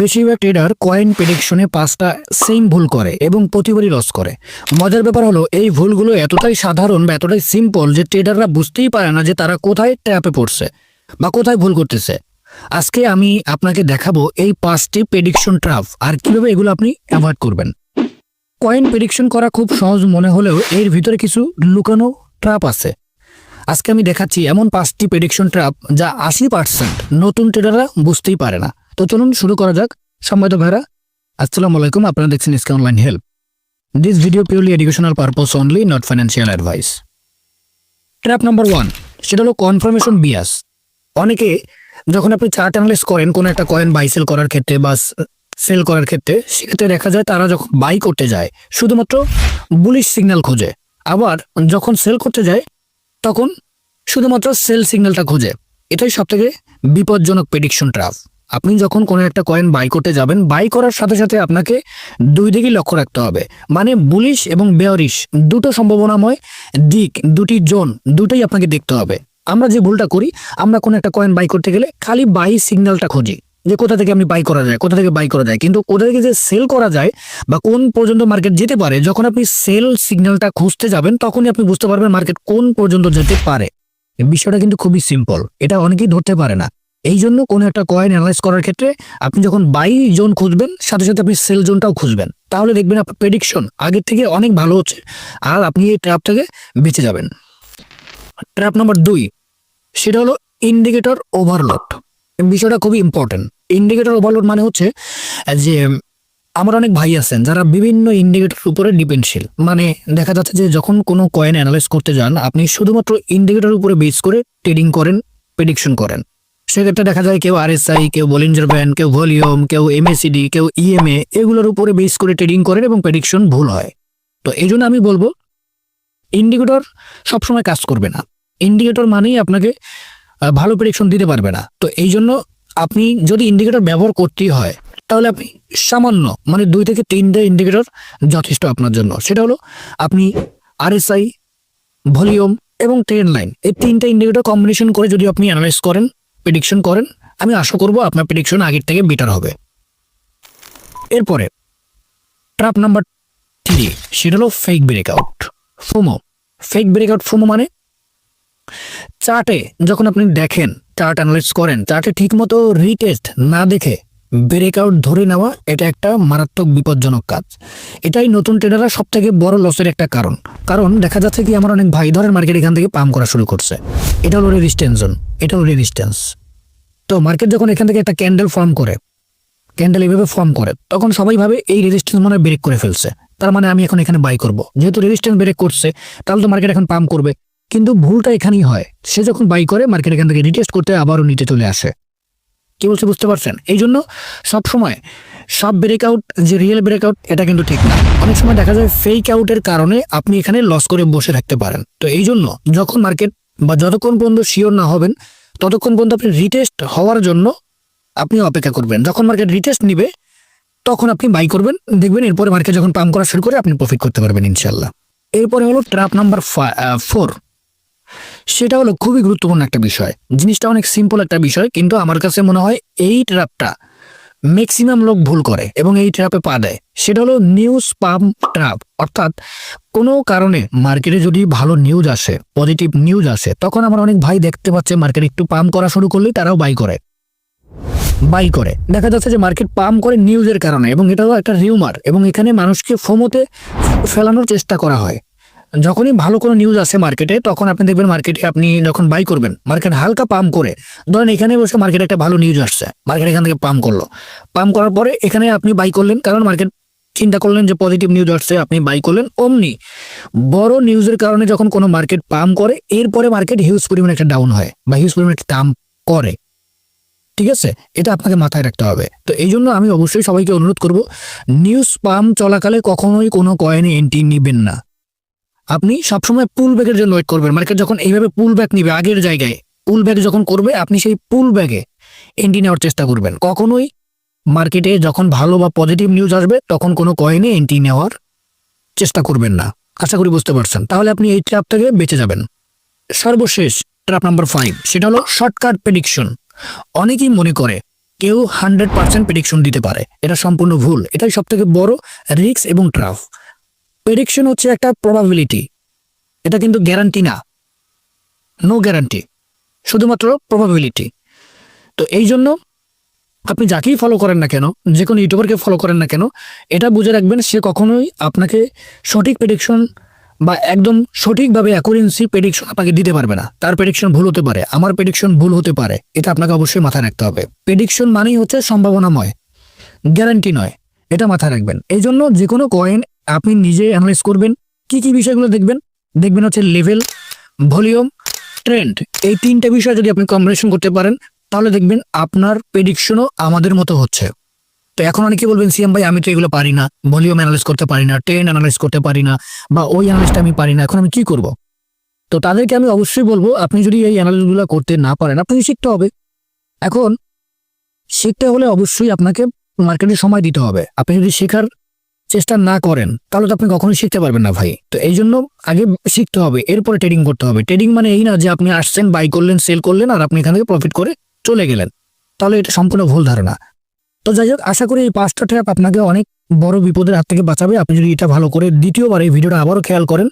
বেশিরভাগ tedder coin প্রেডিকশনে পাঁচটা same ভুল করে এবং প্রতিবারই লস করে। মজার ব্যাপার হলো, এই ভুলগুলো এতটাই সাধারণ বা এতটাই সিম্পল যে ট্রেডাররা বুঝতেই পারে না যে তারা কোথায় ট্র্যাপে পড়ছে বা কোথায় ভুল করতেছে। আজকে আমি আপনাকে দেখাবো এই পাঁচটি প্রেডিকশন ট্রাফ আর কীভাবে এগুলো আপনি অ্যাভয়েড করবেন। কয়েন প্রেডিকশন করা খুব সহজ মনে হলেও এর ভিতরে কিছু লুকানো ট্রাপ আছে। আজকে আমি দেখাচ্ছি এমন পাঁচটি প্রেডিকশন ট্রাপ যা আশি পার্সেন্ট নতুন ট্রেডাররা বুঝতেই পারে না। তো চলুন শুরু করা যাক। সম্মানিত ভাইরা, আসসালামু আলাইকুম। আপনারা দেখছেন ইসকা online help this video purely educational purpose only not financial advice trap number one সেটা হলো কনফার্মেশন বিয়াস অনেকে যখন আপনি চার্ট অ্যানালাইস করেন, কোনো একটা কয়েন বাই সেল করার ক্ষেত্রে বা সেল করার ক্ষেত্রে, সেক্ষেত্রে দেখা যায় তারা যখন বাই করতে যায়, শুধুমাত্র বুলিশ সিগন্যাল খোঁজে। আবার যখন সেল করতে যায়, তখন শুধুমাত্র সেল সিগন্যালটা খোঁজে। এটাই সব থেকে বিপজ্জনক প্রেডিকশন ট্রাফ আপনি যখন কোনো একটা কয়েন বাই করতে যাবেন বাই করার সাথে সাথে আপনাকে দুই দিকেই লক্ষ্য রাখতে হবে। মানে বুলিশ এবং বেয়ারিশ দুটো সম্ভাবনাময় দিক, দুটি জোন দুটোই আপনাকে দেখতে হবে। আমরা যে ভুলটা করি, আমরা কোনো একটা কয়েন বাই করতে গেলে খালি বাই সিগন্যালটা খুঁজি, যে কোথা থেকে আপনি বাই করা যায়, কোথা থেকে বাই করা যায়। কিন্তু কোথা থেকে যে সেল করা যায় বা কোন পর্যন্ত মার্কেট যেতে পারে, যখন আপনি সেল সিগন্যালটা খুঁজতে যাবেন, তখনই আপনি বুঝতে পারবেন মার্কেট কোন পর্যন্ত যেতে পারে। বিষয়টা কিন্তু খুবই সিম্পল এটা অনেকেই ধরতে পারে না। এই জন্য কোনো একটা কয়েন অ্যানালাইজ করার ক্ষেত্রে আপনি যখন বাই জোন খুঁজবেন, সাথে সাথে আপনি সেল জোনটাও খুঁজবেন। তাহলে দেখবেন আপনার প্রেডিকশন আগের থেকে অনেক ভালো হচ্ছে। আর আপনি এই ট্র্যাপ থেকে বেঁচে যাবেন। ট্র্যাপ নাম্বার দুই, সেটা হলো ইন্ডিকেটর ওভারলোড বিষয়টা খুবই ইম্পর্টেন্ট ইন্ডিকেটর ওভারলোড মানে হচ্ছে যে, আমার অনেক ভাই আছেন যারা বিভিন্ন ইন্ডিকেটর উপরে ডিপেন্ডশীল মানে দেখা যাচ্ছে যে যখন কোনো কয়েন অ্যানালাইজ করতে যান, আপনি শুধুমাত্র ইন্ডিকেটর উপরে বেস করে ট্রেডিং করেন প্রেডিকশন করেন। সেক্ষেত্রে দেখা যায় কেউ আরএসআই কেউ বলিঞ্জার ব্যান্ড কেউ ভলিউম কেউ এমএসিডি কেউ ইএমএ এগুলোর উপরে বেস করে ট্রেডিং করেন এবং প্রেডিকশন ভুল হয়। তো এই জন্য আমি বলব ইন্ডিকেটর সবসময় কাজ করবে না। ইন্ডিকেটর মানেই আপনাকে ভালো প্রেডিকশন দিতে পারবে না। তো এই জন্য আপনি যদি ইন্ডিকেটর ব্যবহার করতেই হয়, তাহলে আপনি সামান্য মানে দুই থেকে তিনটে ইন্ডিকেটর যথেষ্ট আপনার জন্য। সেটা হলো, আপনি আরএসআই ভলিউম এবং ট্রেন লাইন এই তিনটা ইন্ডিকেটর কম্বিনেশন করে যদি আপনি অ্যানালাইজ করেন প্রেডিকশন করেন, আমি আশা করব আপনার প্রেডিকশন আগের থেকে বেটার হবে। এরপরে ট্রাপ নাম্বার থ্রি সেটা হলো fake breakout FOMO fake breakout FOMO মানে? চার্টে যখন আপনি দেখেন চার্ট অ্যানালাইজ করেন চার্টে ঠিকমতো রিটেস্ট না দেখে ব্রেকআউট ধরে নেওয়া এটা একটা মারাত্মক বিপজ্জনক কাজ। এটাই নতুন ট্রেডাররা সব থেকে বড় লসের একটা কারণ। কারণ দেখা যাচ্ছে কি আমার অনেক ভাই ধরেন মার্কেট এখান থেকে পাম্প করা শুরু করছে। এটা হলো রেজিস্ট্যান্স জোন এটা হলো রেজিস্ট্যান্স তো মার্কেট যখন এখান থেকে একটা ক্যান্ডেল ফর্ম করে ক্যান্ডেল এভাবে ফর্ম করে, তখন সবাই ভাবে এই রেজিস্ট্যান্স মানে ব্রেক করে ফেলছে। তার মানে আমি এখন এখানে বাই করব। যেহেতু রেজিস্ট্যান্স ব্রেক করছে, তাহলে তো মার্কেট এখন পাম্প করবে। কিন্তু ভুলটা এখানেই হয়। সে যখন বাই করে মার্কেট এখান থেকে রিটেস্ট করতে আবারও নিতে চলে আসে। কি বলছে বুঝতে পারছেন? এই জন্য সবসময় সব ব্রেকআউট যে রিয়েল ব্রেকআউট এটা কিন্তু ঠিক না। অনেক সময় দেখা যায় ফেক আউটের কারণে আপনি এখানে লস করে বসে থাকতে পারেন। তো এই জন্য যখন মার্কেট বা যতক্ষণ পর্যন্ত শিওর না হবেন, ততক্ষণ পর্যন্ত আপনি রিটেস্ট হওয়ার জন্য আপনি অপেক্ষা করবেন। যখন মার্কেট রিটেস্ট নিবে, তখন আপনি বাই করবেন, দেখবেন এরপরে মার্কেট যখন পাম্প করা শুরু করে, আপনি প্রফিট করতে পারবেন ইনশাল্লাহ এরপরে হলো ট্র্যাপ নাম্বার ফোর সেটা হলো খুবই গুরুত্বপূর্ণ একটা বিষয়। জিনিসটা অনেক সিম্পল একটা বিষয়, কিন্তু আমার কাছে মনে হয় এই ট্র্যাপটা ম্যাক্সিমাম লোক ভুল করে এবং এই ট্র্যাপে পা দেয়। সেটা হলো নিউজ পাম্প ট্র্যাপ অর্থাৎ কোনো কারণে মার্কেটে যদি ভালো নিউজ আসে পজিটিভ নিউজ আসে, তখন আমার অনেক ভাই দেখতে পাচ্ছে মার্কেট একটু পাম্প করা শুরু করলে তারাও বাই করে। বাই করে। দেখা যাচ্ছে যে মার্কেট পাম্প করে নিউজের কারণে এবং এটাও একটা রিউমার এবং এখানে মানুষকে ফোমোতে ফেলানোর চেষ্টা করা হয়। যখনই ভালো কোনো নিউজ আসে মার্কেটে তখন আপনি দেখবেন মার্কেটে আপনি যখন বাই করবেন মার্কেট হালকা পাম্প করে, ধরেন এখানে বসে মার্কেটে একটা ভালো নিউজ আসছে মার্কেট এখান থেকে পাম্প করল। পাম্প করার পরে এখানে আপনি বাই করলেন, কারণ মার্কেট চিন্তা করলেন যে পজিটিভ নিউজ আসছে, আপনি বাই করলেন, অমনি বড় নিউজের কারণে যখন কোনো মার্কেট পাম্প করে, এরপরে মার্কেট হিউজ পরিমাণে একটা ডাউন হয় বা হিউজ পরিমাণে একটা দাম করে। ঠিক আছে? এটা আপনাকে মাথায় রাখতে হবে। তো এই জন্য আমি অবশ্যই সবাইকে অনুরোধ করব নিউজ পাম্প চলাকালে কখনোই কোনো কয়েনে এন্ট্রি নেবেন না। আপনি সবসময় পুল ব্যাগের জন্য ওয়েট করবেন। মার্কেট যখন এইভাবে পুল ব্যাক নিবে আগের জায়গায় পুল ব্যাগ যখন করবে, আপনি সেই পুল ব্যাগে এন্ট্রি নেওয়ার চেষ্টা করবেন। কখনোই মার্কেটে যখন ভালো বা পজিটিভ নিউজ আসবে, তখন কোনো কয়েনে এন্ট্রি নেওয়ার চেষ্টা করবেন না। আশা করি বুঝতে পারছেন। তাহলে আপনি এই ট্র্যাপ থেকে বেঁচে যাবেন। সর্বশেষ ট্র্যাপ নাম্বার ফাইভ সেটা হলো শর্টকাট প্রেডিকশন অনেকেই মনে করে কেউ হান্ড্রেড পার্সেন্ট প্রেডিকশন দিতে পারে। এটা সম্পূর্ণ ভুল। এটাই সব থেকে বড় রিস্ক এবং ট্রাফ প্রেডিকশন হচ্ছে একটা প্রবাবিলিটি এটা কিন্তু গ্যারান্টি না। নো গ্যারান্টি শুধুমাত্র প্রবাবিলিটি তো এই জন্য আপনি যাকেই ফলো করেন না কেন, যে কোনো ইউটিউবারকে ফলো করেন না কেন, এটা বুঝে রাখবেন সে কখনোই আপনাকে সঠিক প্রেডিকশন বা একদম সঠিকভাবে অ্যাকুরেন্সি প্রেডিকশন আপনাকে দিতে পারবে না। তার প্রেডিকশন ভুল হতে পারে, আমার প্রেডিকশন ভুল হতে পারে, এটা আপনাকে অবশ্যই মাথায় রাখতে হবে। প্রেডিকশন মানেই হচ্ছে সম্ভাবনাময় গ্যারান্টি নয়, এটা মাথায় রাখবেন। এই জন্য যে কোনো কয়েন আপনি নিজে অ্যানালাইজ করবেন, কি কি বিষয়গুলো দেখবেন? দেখবেন হচ্ছে লেভেল ভলিউম ট্রেন্ড এই তিনটা বিষয় যদি আপনি কম্বিনেশন করতে পারেন, তাহলে দেখবেন আপনার প্রেডিকশনও আমাদের মতো হচ্ছে। তো এখন অনেকে বলবেন, সিএম ভাই, আমি তো এগুলো পারি না। ভলিউম অ্যানালাইজ করতে পারি না ট্রেন্ড অ্যানালাইজ করতে পারি না, বা ওই অ্যানালাইসটা আমি পারি না। এখন আমি কি করব? তো তাদেরকে আমি অবশ্যই বলব, আপনি যদি এই অ্যানালাইসগুলো করতে না পারেন, আপনাকে শিখতে হবে। এখন, শিখতে হলে অবশ্যই আপনাকে মার্কেটে সময় দিতে হবে। আপনি যদি শেখার চেষ্টা না করেন, তাহলে তো আপনি কখনোই শিখতে পারবেন না ভাই। তো এই জন্য আগে শিখতে হবে, এরপরে ট্রেডিং করতে হবে। ট্রেডিং মানে এই না যে আপনি আসছেন বাই করলেন সেল করলেন, আর আপনি এখান থেকে প্রফিট করে চলে গেলেন। তাহলে এটা সম্পূর্ণ ভুল ধারণা। তো যাই হোক, আশা করি এই পাঁচটা ট্র্যাপ আপনাকে অনেক বড় বিপদের হাত থেকে বাঁচাবে। আপনি যদি এটা ভালো করে দ্বিতীয়বার এই ভিডিওটা আবারও খেয়াল করেন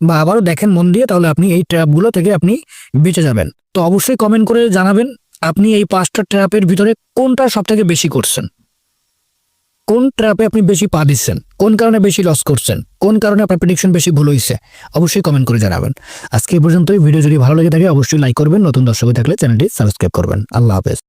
বা আবারও দেখেন মন দিয়ে, তাহলে আপনি এই ট্র্যাপগুলো থেকে আপনি বেঁচে যাবেন। তো অবশ্যই কমেন্ট করে জানাবেন, আপনি এই পাঁচটা ট্র্যাপের ভিতরে কোনটা সব থেকে বেশি করছেন? কোন ট্র্যাপে আপনি বেশি পা দিচ্ছেন? কোন কারণে বেশি লস করছেন? কোন কারণে আপনার প্রেডিকশন বেশি ভুল হয়েছে অবশ্যই কমেন্ট করে জানাবেন। আজকে এই পর্যন্তই। ভিডিও যদি ভালো লেগে থাকে, অবশ্যই লাইক করবেন। নতুন দর্শক থাকলে চ্যানেলটি সাবস্ক্রাইব করবেন। আল্লাহ হাফেজ।